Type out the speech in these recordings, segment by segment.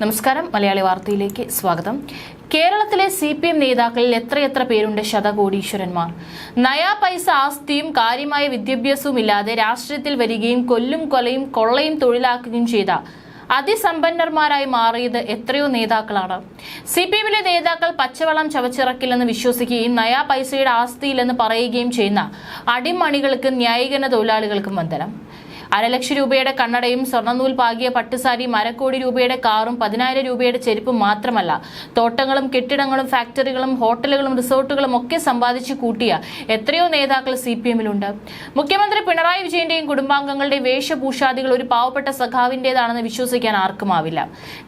നമസ്കാരം. മലയാളി വാർത്തയിലേക്ക് സ്വാഗതം. കേരളത്തിലെ സി പി എം നേതാക്കളിൽ എത്രയെത്ര പേരുണ്ട് ശതകോടീശ്വരന്മാർ? നയാ പൈസ ആസ്തിയും കാര്യമായ വിദ്യാഭ്യാസവും ഇല്ലാതെ രാഷ്ട്രീയത്തിൽ വരികയും കൊല്ലും കൊലയും കൊള്ളയും തൊഴിലാക്കുകയും ചെയ്ത അതിസമ്പന്നർമാരായി മാറിയത് എത്രയോ നേതാക്കളാണ്. സി പി എമ്മിലെ നേതാക്കൾ പച്ചവെള്ളം ചവച്ചിറക്കില്ലെന്ന് വിശ്വസിക്കുകയും നയാ പൈസയുടെ ആസ്തിയില്ലെന്ന് പറയുകയും ചെയ്യുന്ന അടിമണികൾക്ക് ന്യായീകരണ തൊഴിലാളികൾക്കും വന്ദനം. അരലക്ഷം രൂപയുടെ കണ്ണടയും സ്വർണനൂൽ പാകിയ പട്ടുസാരിയും അരക്കോടി രൂപയുടെ കാറും പതിനായിരം രൂപയുടെ ചെരുപ്പും മാത്രമല്ല തോട്ടങ്ങളും കെട്ടിടങ്ങളും ഫാക്ടറികളും ഹോട്ടലുകളും റിസോർട്ടുകളും ഒക്കെ സമ്പാദിച്ചു കൂട്ടിയ എത്രയോ നേതാക്കൾ സി പി എമ്മിലുണ്ട്. മുഖ്യമന്ത്രി പിണറായി വിജയന്റെയും കുടുംബാംഗങ്ങളുടെയും വേഷഭൂഷാദികൾ ഒരു പാവപ്പെട്ട സഖാവിന്റേതാണെന്ന് വിശ്വസിക്കാൻ ആർക്കുമാവില്ല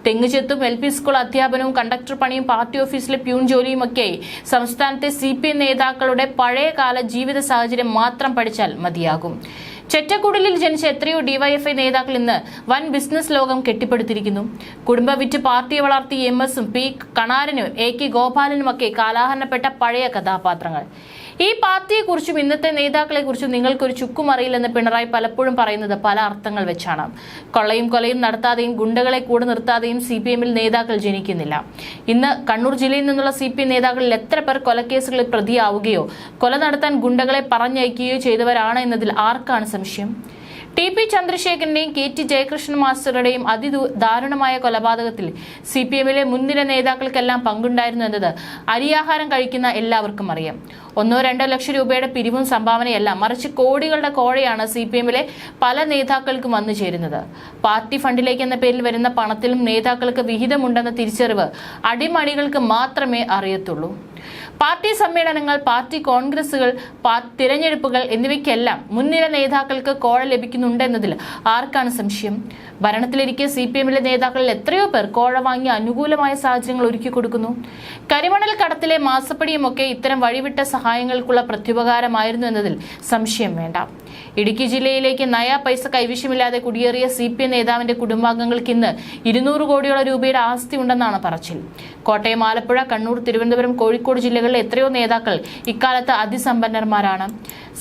തെങ്ങുചെത്തും എൽ പി സ്കൂൾ അധ്യാപനവും കണ്ടക്ടർ പണിയും പാർട്ടി ഓഫീസിലെ പ്യൂൺ ജോലിയുമൊക്കെയായി സംസ്ഥാനത്തെ സി പി എം നേതാക്കളുടെ പഴയകാല ജീവിത സാഹചര്യം മാത്രം പഠിച്ചാൽ മതിയാകും. ചെറ്റക്കുടലിൽ ജനിച്ച എത്രയോ ഡിവൈഎഫ്ഐ നേതാക്കൾ ഇന്ന് വൻ ബിസിനസ് ലോകം കെട്ടിപ്പടുത്തിരിക്കുന്നു. കുടുംബ വിറ്റ് പാർട്ടിയെ വളർത്തി എം എസും പി കണാരനും എ കെ ഗോപാലനുമൊക്കെ കാലാഹരണപ്പെട്ട പഴയ കഥാപാത്രങ്ങൾ. ഈ പാർട്ടിയെക്കുറിച്ചും ഇന്നത്തെ നേതാക്കളെക്കുറിച്ചും നിങ്ങൾക്കൊരു ചുക്കും അറിയില്ലെന്ന് പിണറായി പലപ്പോഴും പറയുന്നത് പല അർത്ഥങ്ങൾ വെച്ചാണ്. കൊള്ളയും കൊലയും നടത്താതെയും ഗുണ്ടകളെ കൂടെ നിർത്താതെയും സി പി എമ്മിൽ നേതാക്കൾ ജനിക്കുന്നില്ല. ഇന്ന് കണ്ണൂർ ജില്ലയിൽ നിന്നുള്ള സി പി എം നേതാക്കളിൽ എത്ര പേർ കൊലക്കേസുകളിൽ പ്രതിയാവുകയോ കൊല നടത്താൻ ഗുണ്ടകളെ പറഞ്ഞയക്കുകയോ ചെയ്തവരാണ് എന്നതിൽ ആർക്കാണ് സംശയം? ടി പി ചന്ദ്രശേഖരന്റെയും കെ ടി ജയകൃഷ്ണൻ മാസ്റ്ററുടെയും അതിദാരുണമായ കൊലപാതകത്തിൽ സി പി എമ്മിലെ മുൻനിര നേതാക്കൾക്കെല്ലാം പങ്കുണ്ടായിരുന്നു എന്നത് അരിയാഹാരം കഴിക്കുന്ന എല്ലാവർക്കും അറിയാം. ഒന്നോ രണ്ടോ ലക്ഷം രൂപയുടെ പിരിവും സംഭാവനയല്ല മറിച്ച് കോടികളുടെ കോഴയാണ് സി പി എമ്മിലെ പല നേതാക്കൾക്കും വന്നു ചേരുന്നത്. പാർട്ടി ഫണ്ടിലേക്ക് എന്ന പേരിൽ വരുന്ന പണത്തിലും നേതാക്കൾക്ക് വിഹിതമുണ്ടെന്ന തിരിച്ചറിവ് അടിമണികൾക്ക് മാത്രമേ അറിയത്തുള്ളൂ. പാർട്ടി സമ്മേളനങ്ങൾ പാർട്ടി കോൺഗ്രസുകൾ തിരഞ്ഞെടുപ്പുകൾ എന്നിവയ്ക്കെല്ലാം മുൻനിര നേതാക്കൾക്ക് കോഴ ലഭിക്കുന്നുണ്ടെന്നതിൽ ആർക്കാണ് സംശയം? ഭരണത്തിലിരിക്കെ സി പി എമ്മിലെ നേതാക്കളിൽ എത്രയോ പേർ കോഴ വാങ്ങി അനുകൂലമായ സാഹചര്യങ്ങൾ ഒരുക്കി കൊടുക്കുന്നു. കരിമണൽ കടത്തിലെ മാസപ്പടിയുമൊക്കെ ഇത്തരം വഴിവിട്ട സഹായങ്ങൾക്കുള്ള പ്രത്യുപകാരമായിരുന്നു എന്നതിൽ സംശയം വേണ്ട. ഇടുക്കി ജില്ലയിലേക്ക് നയാ പൈസ കൈവശമില്ലാതെ കുടിയേറിയ സി പി എം നേതാവിന്റെ കുടുംബാംഗങ്ങൾക്ക് ഇന്ന് ഇരുന്നൂറ് കോടിയോളം രൂപയുടെ ആസ്തി ഉണ്ടെന്നാണ് പറച്ചിൽ. കോട്ടയം ആലപ്പുഴ കണ്ണൂർ തിരുവനന്തപുരം കോഴിക്കോട് ജില്ലകളിലെ എത്രയോ നേതാക്കൾ ഇക്കാലത്ത് അതിസമ്പന്നന്മാരാണ്.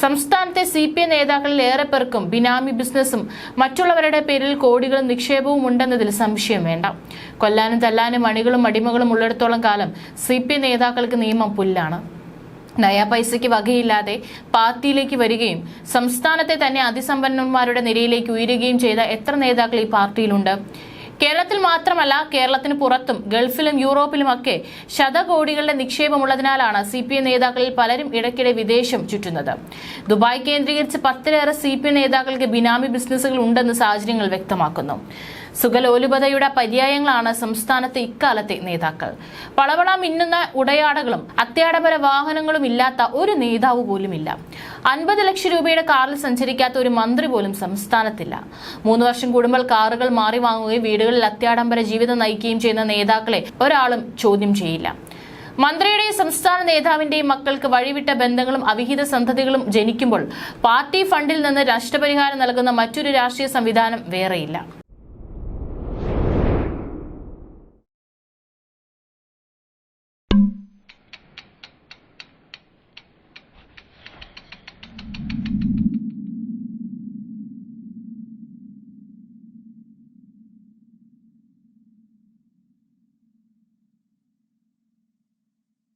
സംസ്ഥാനത്തെ സി പി എം നേതാക്കളിൽ ഏറെ പേർക്കും ബിനാമി ബിസിനസ്സും മറ്റുള്ളവരുടെ പേരിൽ കോടികളും നിക്ഷേപവും ഉണ്ടെന്നതിൽ സംശയം വേണ്ട. കൊല്ലാനും തല്ലാനും അണികളും അടിമകളും ഉള്ളിടത്തോളം കാലം സി പി എം നേതാക്കൾക്ക് നിയമം പുല്ലാണ്. നയാ പൈസയ്ക്ക് വകയില്ലാതെ പാർട്ടിയിലേക്ക് വരികയും സംസ്ഥാനത്തെ തന്നെ അതിസമ്പന്നന്മാരുടെ നിരയിലേക്ക് ഉയരുകയും ചെയ്ത എത്ര നേതാക്കൾ ഈ പാർട്ടിയിലുണ്ട്? കേരളത്തിൽ മാത്രമല്ല കേരളത്തിന് പുറത്തും ഗൾഫിലും യൂറോപ്പിലുമൊക്കെ ശതകോടികളുടെ നിക്ഷേപമുള്ളതിനാലാണ് സി പി എം നേതാക്കളിൽ പലരും ഇടയ്ക്കിടെ വിദേശം ചുറ്റുന്നത്. ദുബായ് കേന്ദ്രീകരിച്ച് പത്തിലേറെ സി പി നേതാക്കൾക്ക് ബിനാമി ബിസിനസ്സുകൾ ഉണ്ടെന്ന് സാഹചര്യങ്ങൾ വ്യക്തമാക്കുന്നു. സുഖലോലുപതയുടെ പര്യായങ്ങളാണ് സംസ്ഥാനത്തെ ഇക്കാലത്തെ നേതാക്കൾ. പളവള മിന്നുന്ന ഉടയാടകളും അത്യാഡംബര വാഹനങ്ങളും ഇല്ലാത്ത ഒരു നേതാവ് പോലുമില്ല. അൻപത് ലക്ഷം രൂപയുടെ കാറിൽ സഞ്ചരിക്കാത്ത ഒരു മന്ത്രി പോലും സംസ്ഥാനത്തില്ല. മൂന്ന് വർഷം കൂടുമ്പോൾ കാറുകൾ മാറി വാങ്ങുകയും വീടുകളിൽ അത്യാഡംബര ജീവിതം നയിക്കുകയും ചെയ്യുന്ന നേതാക്കളെ ഒരാളും ചോദ്യം ചെയ്യില്ല. മന്ത്രിയുടെയും സംസ്ഥാന നേതാവിന്റെയും മക്കൾക്ക് വഴിവിട്ട ബന്ധങ്ങളും അവിഹിത സന്ധതികളും ജനിക്കുമ്പോൾ പാർട്ടി ഫണ്ടിൽ നിന്ന് നഷ്ടപരിഹാരം നൽകുന്ന മറ്റൊരു രാഷ്ട്രീയ സംവിധാനം വേറെയില്ല.